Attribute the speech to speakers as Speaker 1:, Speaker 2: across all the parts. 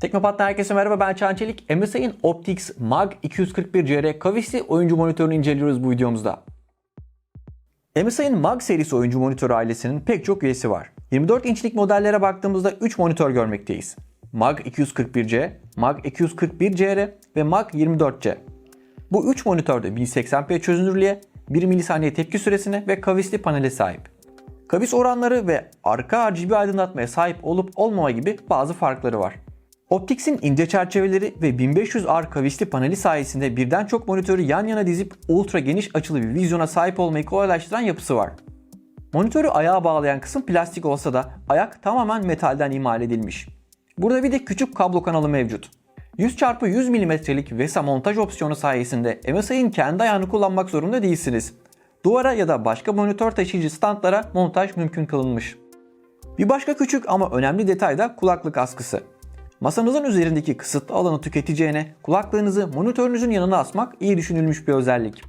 Speaker 1: Teknopat'tan herkese merhaba ben Çağan Çelik. MSI'nin Optix Mag 241CR kavisli oyuncu monitörünü inceliyoruz bu videomuzda. MSI'nin Mag serisi oyuncu monitörü ailesinin pek çok üyesi var. 24 inçlik modellere baktığımızda 3 monitör görmekteyiz. Mag 241C, Mag 241CR ve Mag 24C. Bu 3 monitörde 1080p çözünürlüğe, 1 milisaniye tepki süresine ve kavisli panele sahip. Kavis oranları ve arka RGB aydınlatmaya sahip olup olmama gibi bazı farkları var. Optix'in ince çerçeveleri ve 1500R kavisli paneli sayesinde birden çok monitörü yan yana dizip ultra geniş açılı bir vizyona sahip olmayı kolaylaştıran yapısı var. Monitörü ayağa bağlayan kısım plastik olsa da ayak tamamen metalden imal edilmiş. Burada bir de küçük kablo kanalı mevcut. 100x100 mm'lik VESA montaj opsiyonu sayesinde MSI'nin kendi ayağını kullanmak zorunda değilsiniz. Duvara ya da başka monitör taşıyıcı standlara montaj mümkün kılınmış. Bir başka küçük ama önemli detay da kulaklık askısı. Masanızın üzerindeki kısıtlı alanı tüketeceğine kulaklığınızı monitörünüzün yanına asmak iyi düşünülmüş bir özellik.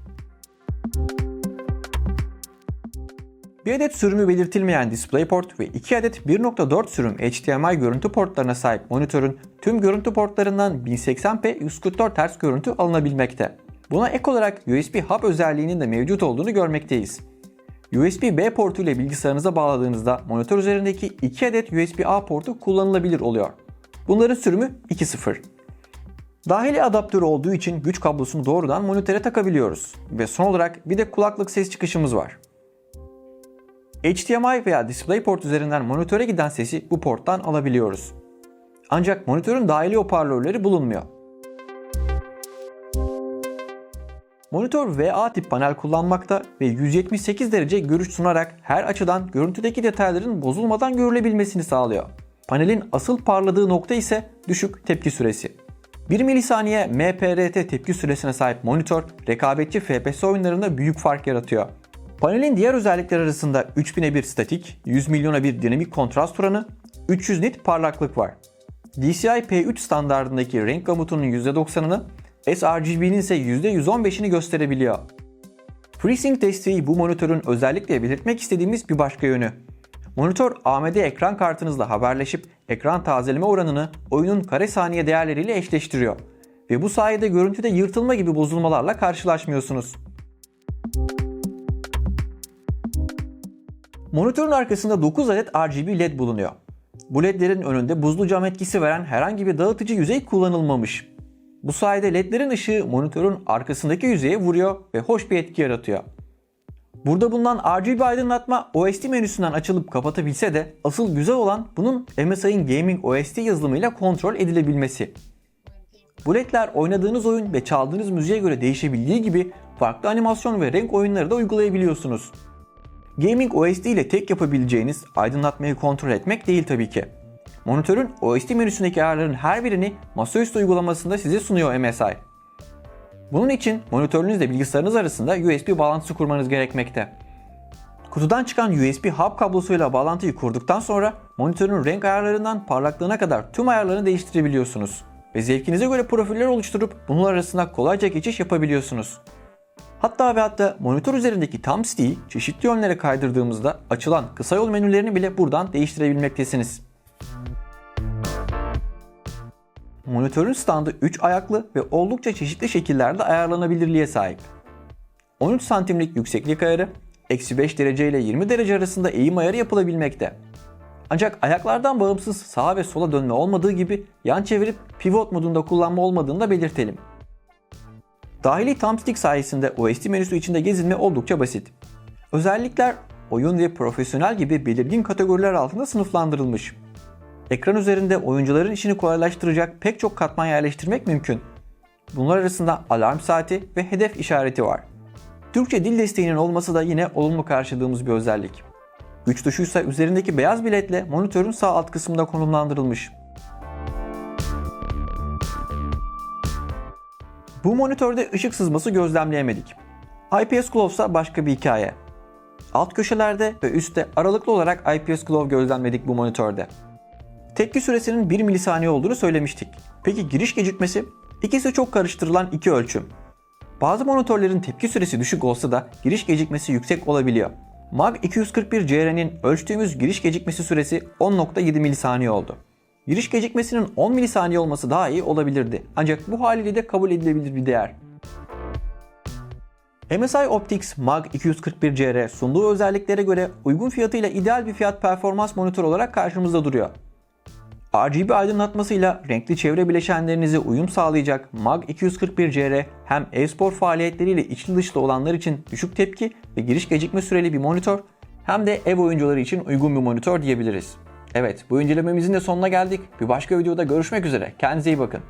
Speaker 1: Bir adet sürümü belirtilmeyen DisplayPort ve 2 adet 1.4 sürüm HDMI görüntü portlarına sahip monitörün tüm görüntü portlarından 1080p 144 Hz görüntü alınabilmekte. Buna ek olarak USB Hub özelliğinin de mevcut olduğunu görmekteyiz. USB-B portu ile bilgisayarınıza bağladığınızda monitör üzerindeki 2 adet USB-A portu kullanılabilir oluyor. Bunların sürümü 2.0. Dahili adaptörü olduğu için güç kablosunu doğrudan monitöre takabiliyoruz. Ve son olarak bir de kulaklık ses çıkışımız var. HDMI veya DisplayPort üzerinden monitöre giden sesi bu porttan alabiliyoruz. Ancak monitörün dahili hoparlörleri bulunmuyor. Monitör VA tip panel kullanmakta ve 178 derece görüş sunarak her açıdan görüntüdeki detayların bozulmadan görülebilmesini sağlıyor. Panelin asıl parladığı nokta ise düşük tepki süresi. 1 milisaniye MPRT tepki süresine sahip monitör rekabetçi FPS oyunlarında büyük fark yaratıyor. Panelin diğer özellikleri arasında 3000'e bir statik, 100 milyona bir dinamik kontrast oranı, 300 nit parlaklık var. DCI P3 standartındaki renk gamutunun %90'ını, sRGB'nin ise %115'ini gösterebiliyor. FreeSync desteği bu monitörün özellikle belirtmek istediğimiz bir başka yönü. Monitör AMD ekran kartınızla haberleşip ekran tazeleme oranını oyunun kare saniye değerleriyle eşleştiriyor. Ve bu sayede görüntüde yırtılma gibi bozulmalarla karşılaşmıyorsunuz. Monitörün arkasında 9 adet RGB LED bulunuyor. Bu LED'lerin önünde buzlu cam etkisi veren herhangi bir dağıtıcı yüzey kullanılmamış. Bu sayede LED'lerin ışığı monitörün arkasındaki yüzeye vuruyor ve hoş bir etki yaratıyor. Burada bulunan RGB aydınlatma OST menüsünden açılıp kapatabilse de asıl güzel olan bunun MSI'nin Gaming OST yazılımıyla kontrol edilebilmesi. Bu ledler oynadığınız oyun ve çaldığınız müziğe göre değişebildiği gibi farklı animasyon ve renk oyunları da uygulayabiliyorsunuz. Gaming OST ile tek yapabileceğiniz aydınlatmayı kontrol etmek değil tabii ki. Monitörün OST menüsündeki ayarların her birini masaüstü uygulamasında size sunuyor MSI. Bunun için monitörünüzle bilgisayarınız arasında USB bağlantısı kurmanız gerekmekte. Kutudan çıkan USB hub kablosuyla bağlantıyı kurduktan sonra monitörün renk ayarlarından parlaklığına kadar tüm ayarlarını değiştirebiliyorsunuz. Ve zevkinize göre profiller oluşturup bunlar arasında kolayca geçiş yapabiliyorsunuz. Hatta ve hatta monitör üzerindeki tam stick'i çeşitli yönlere kaydırdığımızda açılan kısa yol menülerini bile buradan değiştirebilmektesiniz. Monitörün standı 3 ayaklı ve oldukça çeşitli şekillerde ayarlanabilirliğe sahip. 13 santimlik yükseklik ayarı, eksi 5 derece ile 20 derece arasında eğim ayarı yapılabilmekte. Ancak ayaklardan bağımsız sağa ve sola dönme olmadığı gibi yan çevirip pivot modunda kullanma olmadığını da belirtelim. Dahili thumbstick sayesinde OST menüsü içinde gezinme oldukça basit. Özellikler oyun ve profesyonel gibi belirgin kategoriler altında sınıflandırılmış. Ekran üzerinde oyuncuların işini kolaylaştıracak pek çok katman yerleştirmek mümkün. Bunlar arasında alarm saati ve hedef işareti var. Türkçe dil desteğinin olması da yine olumlu karşıladığımız bir özellik. Güç tuşu ise üzerindeki beyaz biletle monitörün sağ alt kısmında konumlandırılmış. Bu monitörde ışık sızması gözlemleyemedik. IPS Glow ise başka bir hikaye. Alt köşelerde ve üstte aralıklı olarak IPS Glow gözlemledik bu monitörde. Tepki süresinin 1 milisaniye olduğunu söylemiştik. Peki giriş gecikmesi? İkisi çok karıştırılan iki ölçüm. Bazı monitörlerin tepki süresi düşük olsa da giriş gecikmesi yüksek olabiliyor. Mag 241 CR'nin ölçtüğümüz giriş gecikmesi süresi 10.7 milisaniye oldu. Giriş gecikmesinin 10 milisaniye olması daha iyi olabilirdi. Ancak bu haliyle de kabul edilebilir bir değer. MSI Optics Mag 241CR sunduğu özelliklere göre uygun fiyatıyla ideal bir fiyat performans monitör olarak karşımızda duruyor. RGB aydınlatmasıyla renkli çevre bileşenlerinize uyum sağlayacak Mag 241CR hem e-spor faaliyetleriyle içli dışlı olanlar için düşük tepki ve giriş gecikme süreli bir monitör hem de ev oyuncuları için uygun bir monitör diyebiliriz. Evet bu incelememizin de sonuna geldik. Bir başka videoda görüşmek üzere. Kendinize iyi bakın.